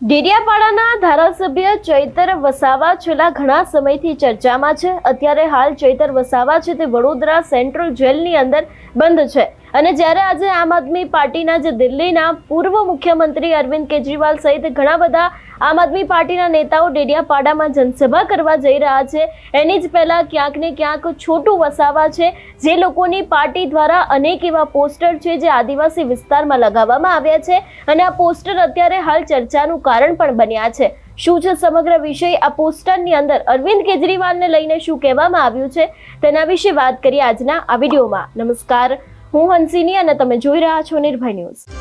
ડેડિયાપાડાના ધારાસભ્ય ચૈતર વસાવા છેલ્લા ઘણા સમયથી ચર્ચામાં છે. અત્યારે હાલ ચૈતર વસાવા છે તે વડોદરા સેન્ટ્રલ જેલની અંદર બંધ છે. અને જ્યારે આજે આમ આદમી પાર્ટીના જે દિલ્હીના પૂર્વ મુખ્યમંત્રી અરવિંદ કેજરીવાલ સહિત ઘણા બધા આમ આદમી પાર્ટીના નેતાઓ ડેડિયાપાડામાં જનસભા કરવા જઈ રહ્યા છે. એની જ પહેલા ક્યાંક ને ક્યાંક છોટું વસાવા છે. જે લોકોની પાર્ટી દ્વારા અનેક એવા પોસ્ટર છે જે આદિવાસી વિસ્તારમાં લગાવવામાં આવ્યા છે અને આ પોસ્ટર અત્યારે હાલ ચર્ચાનું કારણ પણ બન્યા છે. શું છે સમગ્ર વિષય? આ પોસ્ટરની અંદર અરવિંદ કેજરીવાલને લઈને શું કહેવામાં આવ્યું છે? તેના વિશે વાત કરીએ આજના આ વિડીયોમાં. નમસ્કાર. હું હંસિની અને તમે જોઈ રહ્યા છો નિર્ભય ન્યૂઝ.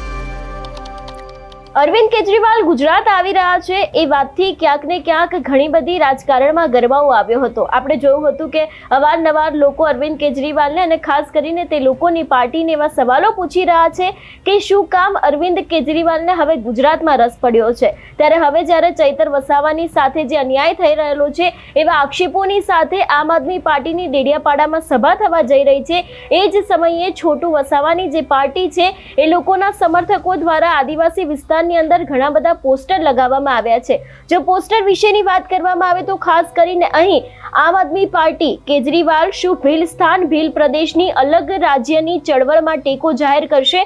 અરવિંદ કેજરીવાલ ગુજરાત આવી રહ્યા છે. એ વાતથી ક્યાંક ને ક્યાંક ઘણી બધી રાજકારણમાં ગરબાઓ આવ્યો હતો. આપણે જોયું હતું કે અવારનવાર લોકો અરવિંદ કેજરીવાલને અને ખાસ કરીને તે લોકોની પાર્ટીને એવા સવાલો પૂછી રહ્યા છે કે શું કામ અરવિંદ કેજરીવાલને હવે ગુજરાતમાં રસ પડ્યો છે? ત્યારે હવે જ્યારે ચૈતર વસાવાની સાથે જે અન્યાય થઈ રહેલો છે, એવા આક્ષેપોની સાથે આમ આદમી પાર્ટીની ડેડિયાપાડામાં સભા થવા જઈ રહી છે. એ જ સમયે છોટું વસાવાની જે પાર્ટી છે, એ લોકોના સમર્થકો દ્વારા આદિવાસી વિસ્તારની અંદર ઘણા બધા પોસ્ટર લગાવવામાં આવ્યા છે. જો પોસ્ટર વિશેની વાત કરવામાં આવે તો ખાસ કરીને અહીં આમ આદમી પાર્ટી કેજરીવાલ શું ભીલ સ્થાન ભીલ પ્રદેશની અલગ રાજ્યની ચળવળમાં ટેકો જાહેર કરશે?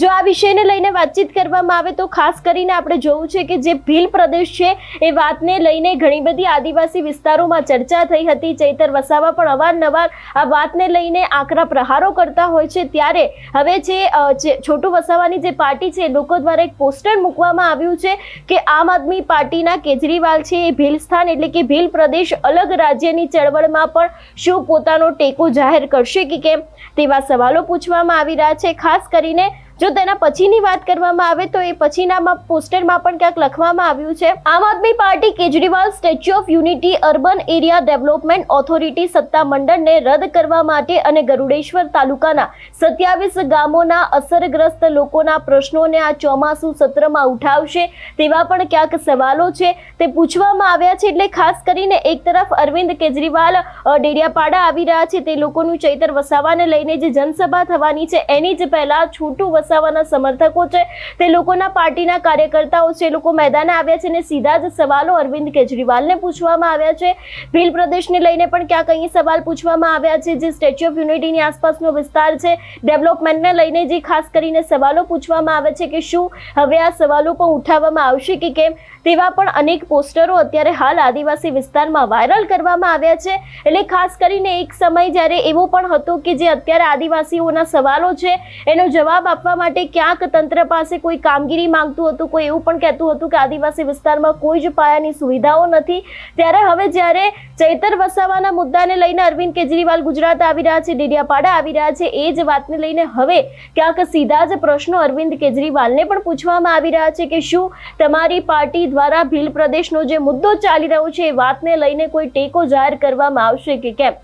જો આ વિષયને લઈને વાતચીત કરવામાં આવે તો ખાસ કરીને આપણે જોવું છે કે જે ભીલ પ્રદેશ છે, એ વાતને લઈને ઘણી બધી આદિવાસી વિસ્તારોમાં ચર્ચા થઈ હતી. ચૈતર વસાવા પણ અવારનવાર આ વાતને લઈને આકરા પ્રહારો કરતા હોય છે. ત્યારે હવે જે છોટુ વસાવાની જે પાર્ટી છે લોકો દ્વારા એક પોસ્ટર મૂકવામાં આવ્યું છે કે આમ આદમી પાર્ટીના કેજરીવાલ છે, એ ભીલ સ્થાન એટલે કે ભીલ પ્રદેશ અલગ રાજ્યની ચળવળમાં પણ શું પોતાનો ટેકો જાહેર કરશે કે કેમ તેવા સવાલો પૂછવામાં આવી રહ્યા છે. ખાસ કરીને જો તેના પછીની વાત કરવામાં આવે તો એ પછીનામાં પોસ્ટરમાં પણ ક્યાંક લખવામાં આવ્યું છે. Aam Aadmi Party Kejriwal Statue of Unity, urban area development authority સત્તા મંડળને રદ કરવા માટે અને ગરુડેશ્વર તાલુકાના સત્યાવીસ ગામોના અસરગ્રસ્ત લોકોના પ્રશ્નોને આ ચોમાસુ સત્રમાં ઉઠાવશે તેવા પણ ક્યાંક સવાલો છે. તે પૂછવામાં આવ્યા છે એટલે ખાસ કરીને એક તરફ અરવિંદ કેજરીવાલ ડેડિયાપાડા આવી રહ્યા છે. તે લોકોનું ચૈતર વસાવાને લઈને જે જનસભા થવાની છે એની જ પહેલા છોટું વસાવાના સમર્થકો છે. તે લોકોના પાર્ટીના કાર્યકર્તાઓ છે. લોકો મેદાને આવ્યા છે અને સીધા જ સવાલો અરવિંદ કેજરીવાલને પૂછવામાં આવ્યા છે. ભીલ પ્રદેશને લઈને પણ ક્યાંક અહીં સવાલ પૂછવામાં આવ્યા છે. જે સ્ટેચ્યુ ઓફ યુનિટીની આસપાસનો વિસ્તાર છે. ડેવલપમેન્ટને લઈને જે ખાસ કરીને સવાલો પૂછવામાં આવે છે કે શું હવે આ સવાલો પણ ઉઠાવવામાં આવશે કે કેમ? તેવા પણ અનેક પોસ્ટરો અત્યારે હાલ આદિવાસી વિસ્તારમાં વાયરલ કરવામાં આવ્યા છે. એટલે ખાસ કરીને એક સમય જ્યારે એવો પણ હતો કે જે અત્યારે આદિવાસીઓના સવાલો છે. એનો જવાબ આપવા માટે ક્યાંક તંત્ર પાસે કોઈ કામગીરી માંગતું હતું, કોઈ એવું પણ કહેતું હતું કે આદિવાસી વિસ્તારમાં કોઈ જ પાયાની સુવિધાઓ નથી. ત્યારે હવે જ્યારે ચૈતર વસાવાના મુદ્દાને લઈને અરવિંદ કેજરીવાલ ગુજરાત આવી રહ્યા છે, ડેડિયાપાડા આવી રહ્યા છે, એ જ વાતને લઈને હવે ક્યાંક સીધા જ પ્રશ્નો અરવિંદ કેજરીવાલને પણ પૂછવામાં આવી રહ્યા છે કે શું તમારી પાર્ટી દ્વારા ભીલ પ્રદેશનો જે મુદ્દો ચાલી રહ્યો છે, એ વાતને લઈને કોઈ ટેકો જાહેર કરવામાં આવશે કે કેમ?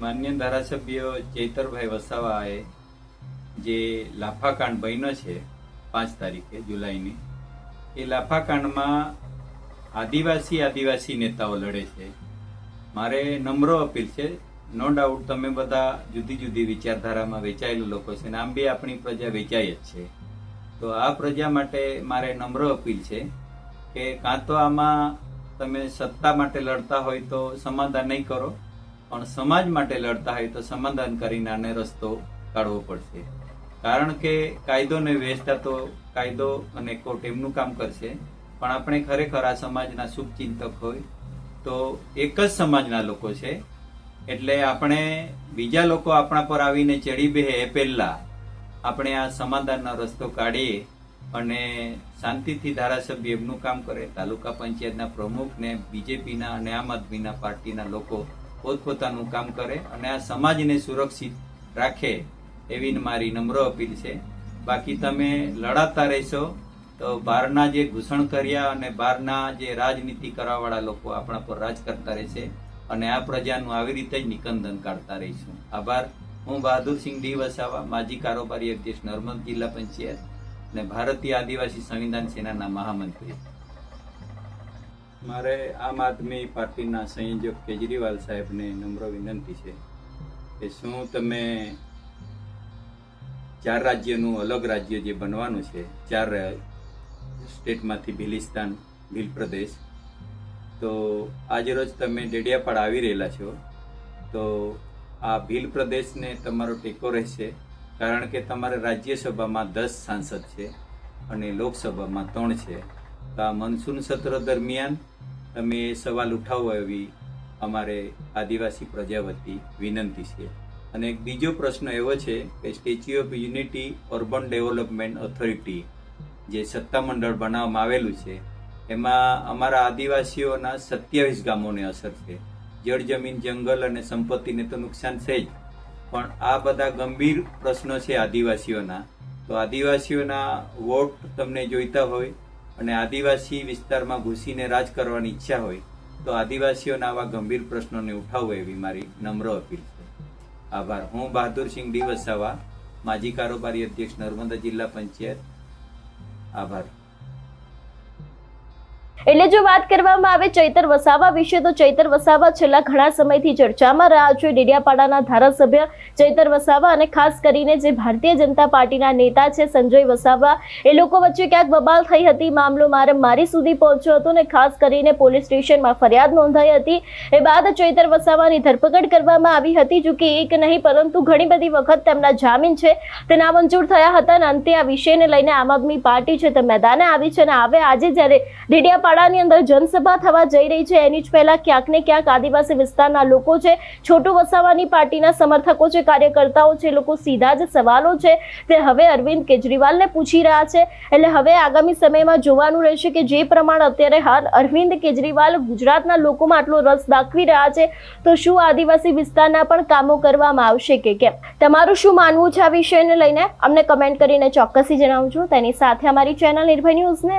માન્ય ધારાસભ્ય ચેતરભાઈ વસાવાએ જે લાફાકાંડ બન્યો છે પાંચ તારીખે, જુલાઈની, એ લાફાકાંડમાં આદિવાસી આદિવાસી નેતાઓ લડે છે. મારે નમ્ર અપીલ છે, નો ડાઉટ તમે બધા જુદી જુદી વિચારધારામાં વેચાયેલા લોકો છે ને આમ બી આપણી પ્રજા વેચાય જ છે. તો આ પ્રજા માટે મારે નમ્ર અપીલ છે કે કાં તો આમાં તમે સત્તા માટે લડતા હોય તો સમાધાન નહીં કરો, પણ સમાજ માટે લડતા હોય તો સમાધાન કરીને આને રસ્તો કાઢવો પડશે. કારણ કે કાયદો ને વ્યવસ્થા તો કાયદો અને કોર્ટ એમનું કામ કરશે, પણ આપણે ખરેખર આ સમાજના શુભચિંતક હોય તો એક જ સમાજના લોકો છે. એટલે આપણે બીજા લોકો આપણા પર આવીને ચડી બે એ પહેલા આપણે આ સમાધાનનો રસ્તો કાઢીએ અને શાંતિથી ધારાસભ્ય એમનું કામ કરે, તાલુકા પંચાયતના પ્રમુખને, બીજેપીના અને આમ આદમીના પાર્ટીના લોકો પોતપોતાનું કામ કરે અને આ સમાજને સુરક્ષિત રાખે. એવી મારી નમ્ર અપીલ છે. બાકી તમે લડાતા રહેશો, તો બહારના જે ઘૂસણ કર્યા અને બહારના જે રાજનીતિ કરવાવાળા લોકો આપણા પર રાજ કરતા રહેશે અને આ પ્રજાનું આવી રીતે જ નિકંદન કાઢતા રહીશું. આભાર. હું બહાદુરસિંહ ડી વસાવા માજી કારોબારી અધ્યક્ષ નર્મદ જિલ્લા પંચાયત અને ભારતીય આદિવાસી સંવિધાન સેનાના મહામંત્રી. મારે આમ આદમી પાર્ટીના સંયોજક કેજરીવાલ સાહેબને નમ્ર વિનંતી છે કે શું તમે ચાર રાજ્યનું અલગ રાજ્ય જે બનવાનું છે, ચાર સ્ટેટમાંથી ભીલિસ્તાન ભીલ પ્રદેશ તો આજરોજ તમે ડેડિયાપાડ આવી રહેલા છો. તો આ ભીલ પ્રદેશને તમારો ટેકો રહેશે, કારણ કે તમારે રાજ્યસભામાં દસ સાંસદ છે અને લોકસભામાં ત્રણ છે. તો આ મનસૂન સત્ર દરમિયાન તમે સવાલ ઉઠાવો એવી અમારે આદિવાસી પ્રજા વતી વિનંતી છે. અને એક બીજો પ્રશ્ન એવો છે કે Statue of Unity urban development authority જે સત્તામંડળ બનાવવામાં આવેલું છે, એમાં અમારા આદિવાસીઓના સત્યાવીસ ગામોને અસર છે. જળ, જમીન, જંગલ અને સંપત્તિને તો નુકસાન છે જ. પણ આ બધા ગંભીર પ્રશ્નો છે આદિવાસીઓના. તો આદિવાસીઓના વોટ તમને જોઈતા હોય અને આદિવાસી વિસ્તારમાં ઘૂસીને રાજ કરવાની ઈચ્છા હોય, તો આદિવાસીઓના આવા ગંભીર પ્રશ્નોને ઉઠાવવો એવી મારી નમ્ર અપીલ છે. આભાર. હું બહાદુરસિંહ ડી વસાવા માજી કારોબારી અધ્યક્ષ નર્મદા જિલ્લા પંચાયત. આભાર. એટલે જો વાત કરવામાં આવે ચૈતર વસાવા વિશે, તો ચૈતર વસાવા છેલ્લા ઘણા સમયથી ચર્ચામાં રહ્યા છે. ડેડિયાપાડાના ધારાસભ્ય ચૈતર વસાવા અને ખાસ કરીને જે ભારતીય જનતા પાર્ટીના નેતા છે, સંજય વસાવા, એ લોકો વચ્ચે ક્યાંક બબાલ થઈ હતી, મામલો મારે મારી સુધી પહોંચ્યો હતો ને ખાસ કરીને પોલીસ સ્ટેશનમાં ફરિયાદ નોંધાઈ હતી. એ બાદ ચૈતર વસાવાની ધરપકડ કરવામાં આવી હતી, જો કે એક નહીં, પરંતુ ઘણી બધી વખત તેમના જામીન છે તે નામંજૂર થયા હતા અને અંતે આ વિષયને લઈને આમ આદમી પાર્ટી છે તે મેદાને આવી છે અને હવે આજે જ્યારે ડેડિયાપાડાની અંદર જનસભા થવા જઈ રહી છે. એની જ પહેલા ક્યાંક ને ક્યાંક આદિવાસી વિસ્તારના લોકો છે, છોટુ વસાવાની પાર્ટીના સમર્થકો છે, કાર્યકર્તાઓ છે લોકો સીધા જ સવાલો છે તે હવે અરવિંદ કેજરીવાલને પૂછી રહ્યા છે. એટલે હવે આગામી સમયમાં જોવાનું રહેશે કે જે પ્રમાણે અત્યારે હાલ અરવિંદ કેજરીવાલ ગુજરાતના લોકોમાં આટલો રસ દાખવી રહ્યા છે, તો શું આદિવાસી વિસ્તારના પણ કામો કરવામાં આવશે કે કેમ? તમારું શું માનવું છે આ વિષયને લઈને? અમને કમેન્ટ કરીને ચોક્કસથી જણાવજો. તેની સાથે અમારી ચેનલ નિર્ભય ન્યૂઝને